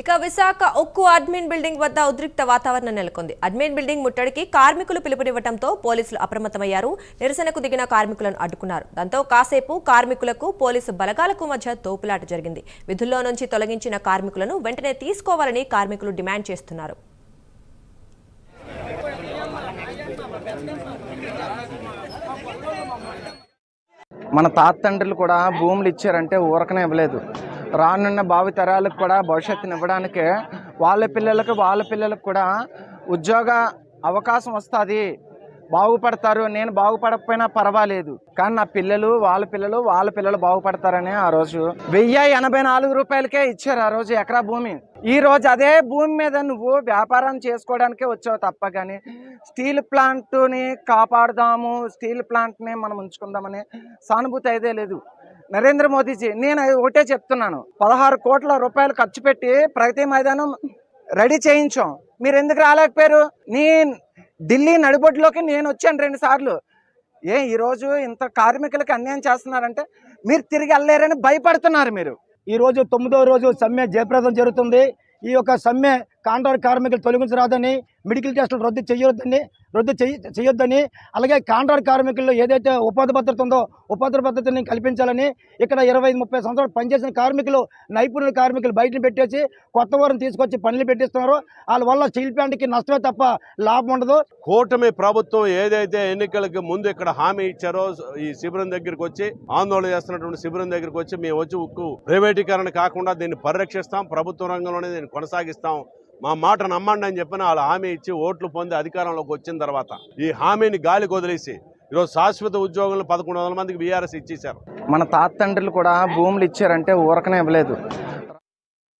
ఇక విశాఖ ఉక్కు admin building వద్ద ఉద్రిక్త వాతావరణం నెలకొంది. అడ్మిన్ బిల్డింగ్ ముట్టడికి కార్మికులు పిలుపునివ్వడంతో పోలీసులు అప్రమత్తమయ్యారు. నిరసనకు దిగిన కార్మికులను అడ్డుకున్నారు. దాంతో కాసేపు కార్మికులకు పోలీసు బలగాలకు మధ్య తోపులాట జరిగింది. విధుల్లో నుంచి తొలగించిన కార్మికులను వెంటనే తీసుకోవాలని కార్మికులు డిమాండ్ చేస్తున్నారు. మన తాత తండ్రులు కూడా భూములు ఇచ్చారంటే ఊరకనే ఇవ్వలేదు. రానున్న భావితరాలకు కూడా భవిష్యత్తుని ఇవ్వడానికి వాళ్ళ పిల్లలకు వాళ్ళ పిల్లలకు కూడా ఉద్యోగ అవకాశం వస్తుంది. బాగుపడతారు. నేను బాగుపడకపోయినా పర్వాలేదు. కానీ నా పిల్లలు వాళ్ళ పిల్లలు వాళ్ళ పిల్లలు బాగుపడతారని ఆ రోజు వెయ్యి ఎనభై నాలుగు రూపాయలకే ఇచ్చారు ఆ రోజు ఎకరా భూమి. ఈ రోజు అదే భూమి మీద నువ్వు వ్యాపారం చేసుకోవడానికే వచ్చావు తప్ప కానీ స్టీల్ ప్లాంట్ని కాపాడుదాము స్టీల్ ప్లాంట్ని మనం ఉంచుకుందామని సానుభూతి అయితే లేదు. నరేంద్ర మోదీజీ నేను ఒకటే చెప్తున్నాను. పదహారు కోట్ల రూపాయలు ఖర్చు పెట్టి ప్రగతి మైదానం రెడీ చేయించాం. మీరు ఎందుకు రాలేకపోయారు? నీ ఢిల్లీ నడిబొడ్లోకి నేను వచ్చాను రెండు సార్లు. ఏ ఈరోజు ఇంత కార్మికులకి అన్యాయం చేస్తున్నారంటే మీరు తిరిగి వెళ్ళలేరని భయపడుతున్నారు మీరు. ఈరోజు తొమ్మిదవ తొమ్మిదో రోజు సమ్మె జయప్రదం జరుగుతుంది. ఈ యొక్క సమ్మె కాంట్రాక్ట్ కార్మికులు తొలగించరాదని మెడికల్ టెస్టులు రద్దు చేయొద్దని రద్దు చేయొద్దని అలాగే కాంట్రాక్ట్ కార్మికుల్లో ఏదైతే ఉపాధి భద్రత ఉందో ఉపాధి భద్రతని కల్పించాలని ఇక్కడ ఇరవై ముప్పై సంవత్సరాలు పనిచేసిన కార్మికులు నైపుణ్య కార్మికులు బయటని పెట్టేసి కొత్త వారిని తీసుకొచ్చి పనులు పెట్టిస్తున్నారు. వాళ్ళ వల్ల స్టీల్ ప్లాంట్కి నష్టమే తప్ప లాభం ఉండదు. కూటమి ప్రభుత్వం ఏదైతే ఎన్నికలకు ముందు ఇక్కడ హామీ ఇచ్చారో ఈ శిబిరం దగ్గరికి వచ్చి ఆందోళన చేస్తున్నటువంటి శిబిరం దగ్గరికి వచ్చి మేము వచ్చి ఉక్కు ప్రైవేటీకరణ కాకుండా దీన్ని పరిరక్షిస్తాం. ప్రభుత్వ రంగంలోనే దీన్ని కొనసాగిస్తాం. మా మాట నమ్మండి అని చెప్పిన వాళ్ళు హామీ ఇచ్చి ఓట్లు పొంది అధికారంలోకి వచ్చిన తర్వాత ఈ హామీని గాలికి వదిలేసి ఈరోజు శాశ్వత ఉద్యోగులను పదకొండు వందల మందికి బీఆర్ఎస్ ఇచ్చేశారు. మన తాత తండ్రులు కూడా భూములు ఇచ్చారంటే ఊరకనే ఇవ్వలేదు.